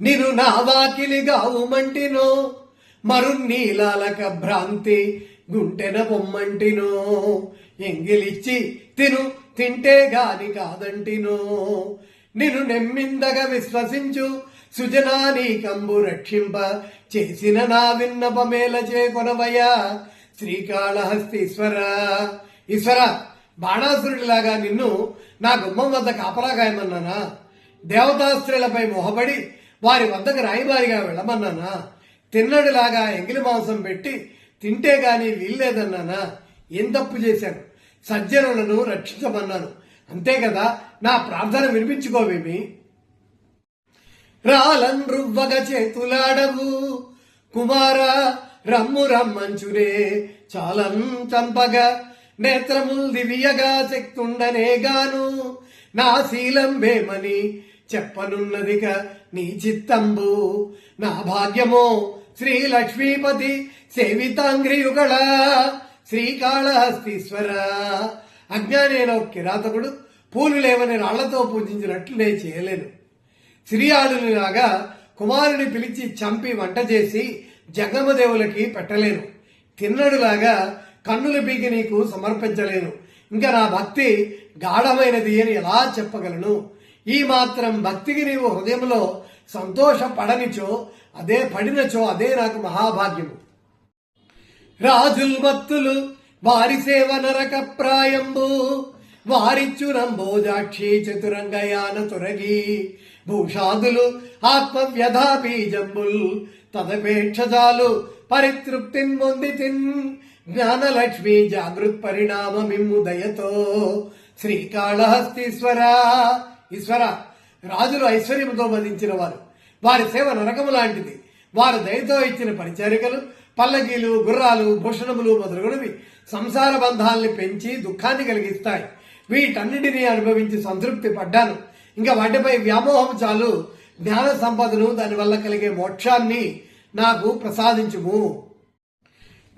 నిను నా వాకిలిగా ఉమంటినో మరున్నీలాలక భ్రాంతి గుంటెన బొమ్మంటినో ఎంగిలిచ్చి తిను తింటే గాని కాదంటినో. నిన్ను నెమ్మిందగా విశ్వసించు సుజనాని కంబు రక్షింప చేసిన నా విన్నపమేల చేకొనవయ్యా శ్రీకాళహస్తీశ్వర. ఈశ్వర బాణాసురుడిలాగా నిన్ను నా గుమ్మం వద్ద కాపలా కాయమన్నానా దేవతాస్త్రీలపై మొహబడి వారి వద్దకు రాయబారిగా వెళ్ళమన్నానా? తిన్నడిలాగా ఎంగిలి మాంసం పెట్టి తింటే గాని వీల్లేదన్నానా? ఏం తప్పు చేశాను? సజ్జనులను రక్షించమన్నాను. అంతే కదా? నా ప్రార్థన వినిపించుకోవేమి రాలం రువ్వగ చేతులాడవు. కుమార రమ్ము రమ్మంచురే చాలం చంపగా. నేత్రముల్ దివ్యగా శక్తుండనే గాను నా శీలం భేమని చెప్పనున్నదిక నీ చిత్తంబు. నా భాగ్యమో శ్రీ లక్ష్మీపతి సేవితాంగ్రియుగళ శ్రీకాళహస్తీశ్వర. అజ్ఞానైన కిరాతకుడు పూలు లేవని రాళ్ళతో పూజించినట్లు నేను చేయలేను. సిరియాడునిలాగా కుమారుని పిలిచి చంపి వంట చేసి జంగమదేవులకి పెట్టలేను. తిన్నడులాగా కన్నుల పీకి నీకు సమర్పించలేను. ఇంకా నా భక్తి గాఢమైనది అని ఎలా చెప్పగలను? ఈ మాత్రం భక్తికి నీవు హృదయంలో సంతోషపడనిచో అదే పడినచో అదే నాకు మహాభాగ్యము. రాజుల్ భక్తులు వారి సేవ నరక ప్రాయంబు వారిచ్చు నంబోజాక్షి చతురంగయాన తొరగి భూషాదులు ఆత్మ వ్యధా బీజంబుల్ తదపేక్షజాలు పరితృప్తిన్ పొంది తిన్ జ్ఞానలక్ష్మి జాగృత్ పరిణామమిమ్ము దయతో శ్రీకాళహస్తీశ్వర ఈశ్వర రాజులు ఐశ్వర్యంతో మదించిన వారు వారి సేవ నరకము లాంటిది. వారు దయతో ఇచ్చిన పరిచారికలు పల్లకీలు గుర్రాలు భూషణములు మొదలగునవి సంసార బంధాల్ని పెంచి దుఃఖాన్ని కలిగిస్తాయి. వీటన్నిటినీ అనుభవించి సంతృప్తి పడ్డాను. ఇంకా వాటిపై వ్యామోహం చాలు. జ్ఞాన సంపదను దానివల్ల కలిగే మోక్షాన్ని నాకు ప్రసాదించుము.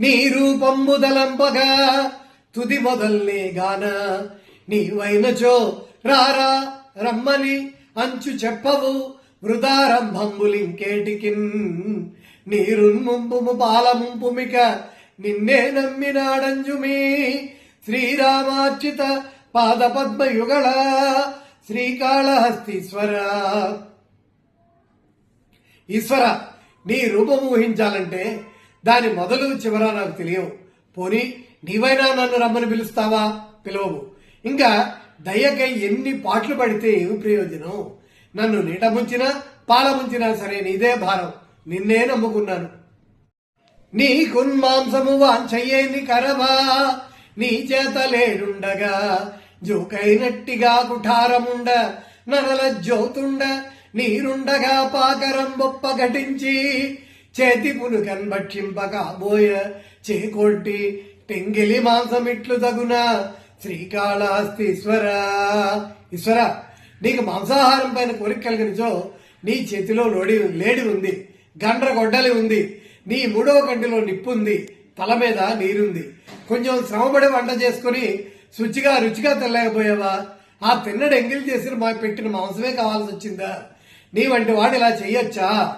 నీ రూపంబు దలంపగా తుది మొదల్నే గాన. నీవైనచో రారా రమ్మని అంచు చెప్పవు. వృధారంభంబులింకేటికిన్ నీరున్ముంపుము పాలముంపుమిక నిన్నే నమ్మినాడంజుమీ. శ్రీరామార్చిత పాదపద్మయుగళ శ్రీకాళహస్తీశ్వర. ఈశ్వర నీ రూపం ఊహించాలంటే దాని మొదలు చివర నాకు తెలియవు. పోని నీవైనా నన్ను రమ్మని పిలుస్తావా? పిలవవు. ఇంకా దయ్యకై ఎన్ని పాటలు పడితే ఏమి ప్రయోజనం? నన్ను నీట ముంచినా పాల ముంచినా సరే నీదే భారం. నిన్నే నమ్ముకున్నాను. నీ కున్మాంసము వాంఛయ్యేని కరవా నీ చేత లేడుండగా జోకైనట్టిగా కుఠారముండ నరల జ్యోతుండ నీరుండగా పాకరం బొప్ప ఘటించి చేతి పునుకన్ భక్షింపక బోయ చేకొట్టి టెంగిలి మాంసమిట్లు తగున శ్రీకాళహస్తీశ్వర. ఈశ్వర నీకు మాంసాహారం పైన కోరిక కలిగినచో నీ చేతిలో లోడి లేడి ఉంది గండ్ర గొడ్డలి ఉంది నీ మూడో కంటిలో నిప్పుంది తల మీద నీరుంది. కొంచెం శ్రమపడి వంట చేసుకుని శుచిగా రుచిగా తెల్లకపోయావా ఆ తిన్నడు ఎంగిల్ చేసిన మాకు పెట్టిన మాంసమే కావాల్సి వచ్చిందా? నీ వంటి వాడు ఇలా చెయ్యొచ్చా